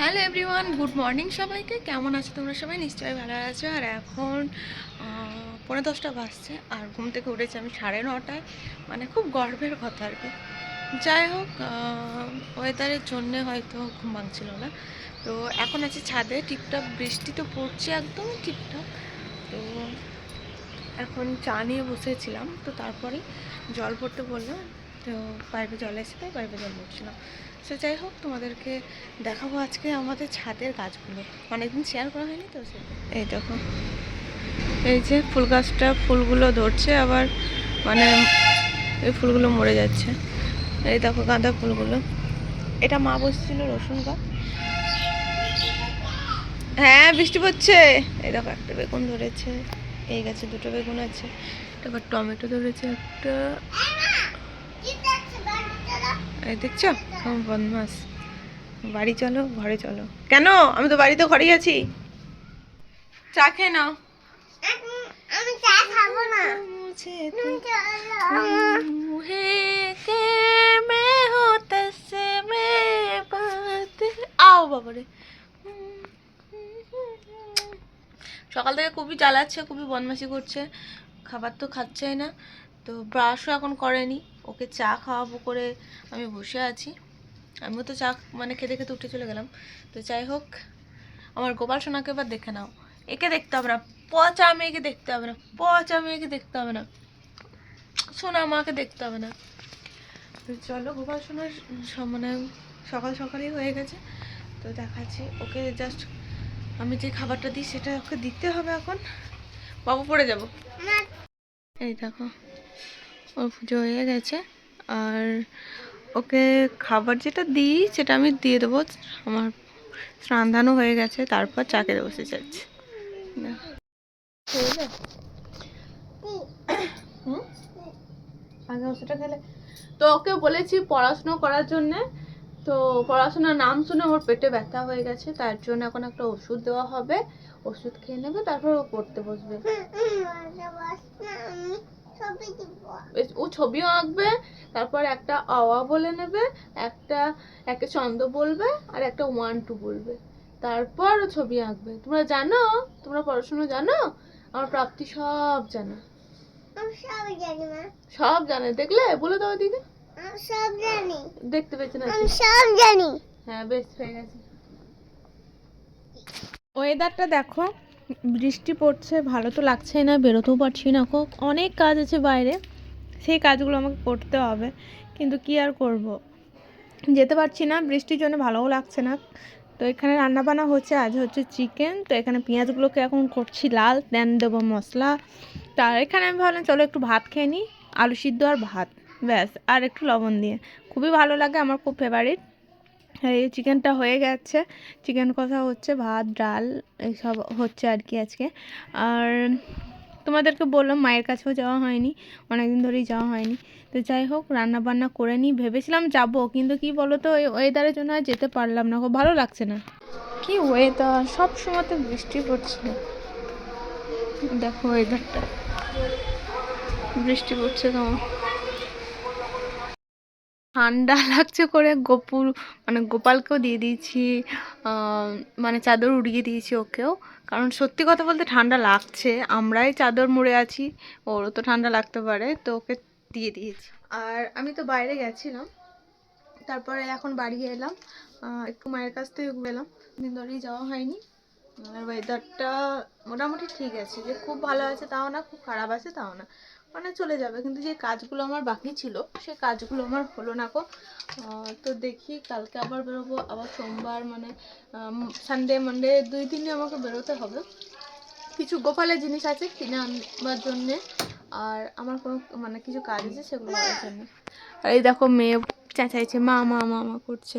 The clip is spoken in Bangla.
হ্যালো এভরিওয়ান গুড মর্নিং সবাইকে। কেমন আছো তোমরা সবাই? নিশ্চয়ই ভালো আছো। আর এখন পনেরো দশটা বাজছে আর ঘুম থেকে উঠেছি আমি সাড়ে নটায়। মানে খুব গর্বের কথা আর কি। যাই হোক ওয়েদারের জন্যে হয়তো ঘুম ভাঙছিল না। তো এখন আছে ছাদে। টিপটাপ বৃষ্টি তো পড়ছে একদম টিপটাপ। তো এখন চা নিয়ে বসেছিলাম। তো তারপরে জল পড়তে বললাম তো পাইপে জল এসে তাই পাইপে জল পড়ছিলাম সে যাই হোক, তোমাদেরকে দেখাবো আজকে আমাদের ছাদের গাছগুলো। অনেকদিন শেয়ার করা হয়নি তো সে এই দেখো। এই যে ফুল গাছটা, ফুলগুলো ধরছে আবার মানে এই ফুলগুলো মরে যাচ্ছে। এই দেখো গাঁদা ফুলগুলো। এটা মা বসছিল রসুন গাছ। হ্যাঁ বৃষ্টি পড়ছে। এই দেখো একটা বেগুন ধরেছে। এই গাছে দুটো বেগুন আছে। তারপর টমেটো ধরেছে একটা। এই দেখছ? কেমন বদমাস। বাড়ি চলো ঘরে চলো। কেন? আমি তো বাড়িতে ঘরেই আছি। চা খেয়ে নাও। আমি না। আও সকাল থেকে খুবই জ্বালাচ্ছে খুবই বদমাসি করছে। খাবার তো খাচ্ছেই না। তো ব্রাশও এখন করেনি। ওকে চা খাওয়াবো করে আমি বসে আছি। আমিও তো চা মানে খেতে খেতে উঠে চলে গেলাম। তো যাই হোক আমার গোপাল সোনাকে এবার দেখে নাও। একে দেখতে হবে না পচা মেয়েকে দেখতে হবে না পচা মেয়েকে দেখতে হবে না সোনা মাকে দেখতে হবে না। তো চলো গোপাল সোনার মানে সকাল সকালই হয়ে গেছে। তো দেখাচ্ছি ওকে জাস্ট আমি যে খাবারটা দিই সেটা ওকে দিতে হবে এখন। বাবু পড়ে যাব। এই দেখো। ওর পুজো হয়ে গেছে। আর ওকে খাবার যেটা দিই সেটা আমি দিয়ে দেবো। আমার স্নান হয়ে গেছে, তারপর চাকে বসে যাচ্ছে হুম আগে ওষুধটা খেলে। তো ওকে বলেছি পড়াশুনো করার জন্যে। তো পড়াশোনার নাম শুনে ওর পেটে ব্যথা হয়ে গেছে, তার জন্য এখন একটা ওষুধ দেওয়া হবে। ওষুধ খেয়ে নেবে, তারপর ও পড়তে বসবে। ও ছবিও আঁকবে তারপর একটা আওয়া বলে নেবে একটা একটা ছন্দ বলবে আর একটা ওয়ান টু বলবে। তারপর ও ছবি আঁকবে। তোমরা জানো? তোমরা পড়াশোনা জানো? আমার প্রাপ্তি সব জানো। সব জানি মা। সব জানে। দেখলে? বলে দাও দিকে আমি সব জানি। দেখতে পেয়েছে না? সব জানি। হ্যাঁ বেশ হয়ে গেছে। ওয়েদারটা দেখো। বৃষ্টি পড়ছে, ভালো তো লাগছে না, বেরোতেও পারছি না খুব। অনেক কাজ আছে বাইরে, সেই কাজগুলো আমাকে করতে হবে, কিন্তু কি আর করব? যেতে পারছি না, বৃষ্টির জন্য ভালোও লাগছে না। তো এখানে রান্নাবান্না হচ্ছে, আজ হচ্ছে চিকেন, তো এখানে পেঁয়াজগুলোকে এখন করছি লাল দেন দেবো মশলা। তার এখানে আমি ভাবলাম, চলো একটু ভাত খেয়ে নিই, আলু সিদ্ধ আর ভাত, ব্যাস, আর একটু লবণ দিয়ে। খুবই ভালো লাগে, আমার খুব ফেভারিট এই চিকেনটা হয়ে গেছে। চিকেন কষা হচ্ছে, ভাত, ডাল, এইসব হচ্ছে আর কি আজকে। আর তোমাদেরকে বললাম, মায়ের কাছেও যাওয়া হয়নি, অনেকদিন ধরেই যাওয়া হয়নি। তো যাই হোক রান্না বান্না করে নিই। ভেবেছিলাম যাব, কিন্তু কি বলো তো ওই ওয়েদারের জন্য আর যেতে পারলাম না। খুব ভালো লাগছে না। কি ওয়েদার সব সময় তো বৃষ্টি পড়ছে। দেখো ওয়েদারটা বৃষ্টি পড়ছে কেমন ঠান্ডা লাগছে করে গোপুর মানে গোপালকেও দিয়ে দিয়েছি মানে চাদর উড়িয়ে দিয়েছি ওকেও। কারণ সত্যি কথা বলতে ঠান্ডা লাগছে, আমরাই চাদর মুড়ে আছি, ওরও তো ঠান্ডা লাগতে পারে, তো ওকে দিয়ে দিয়েছি। আর আমি তো বাইরে গেছিলাম, তারপরে এখন বাড়ি এলাম একটু মায়ের কাছ থেকে ঘুরে এলাম দিন ধরেই যাওয়া হয়নি। ওয়েদারটা মোটামুটি ঠিক আছে। যে খুব ভালো আছে তাও না, খুব খারাপ আছে তাও না। মানে চলে যাবে। কিন্তু যে কাজগুলো আমার বাকি ছিল, সে কাজগুলো আমার হলো না গো। তো দেখি কালকে আবার বেরোবো। আবার সোমবার মানে সানডে মানডে দুই দিনে আমাকে বেরোতে হবে। কিছু গোপালের জিনিস আছে কিনে আনবার জন্যে। আর আমার কোনো মানে কিছু কাজ আছে সেগুলো করার জন্য। আর এই দেখো মেয়ে চেঁচাইছে মা মা মা করছে।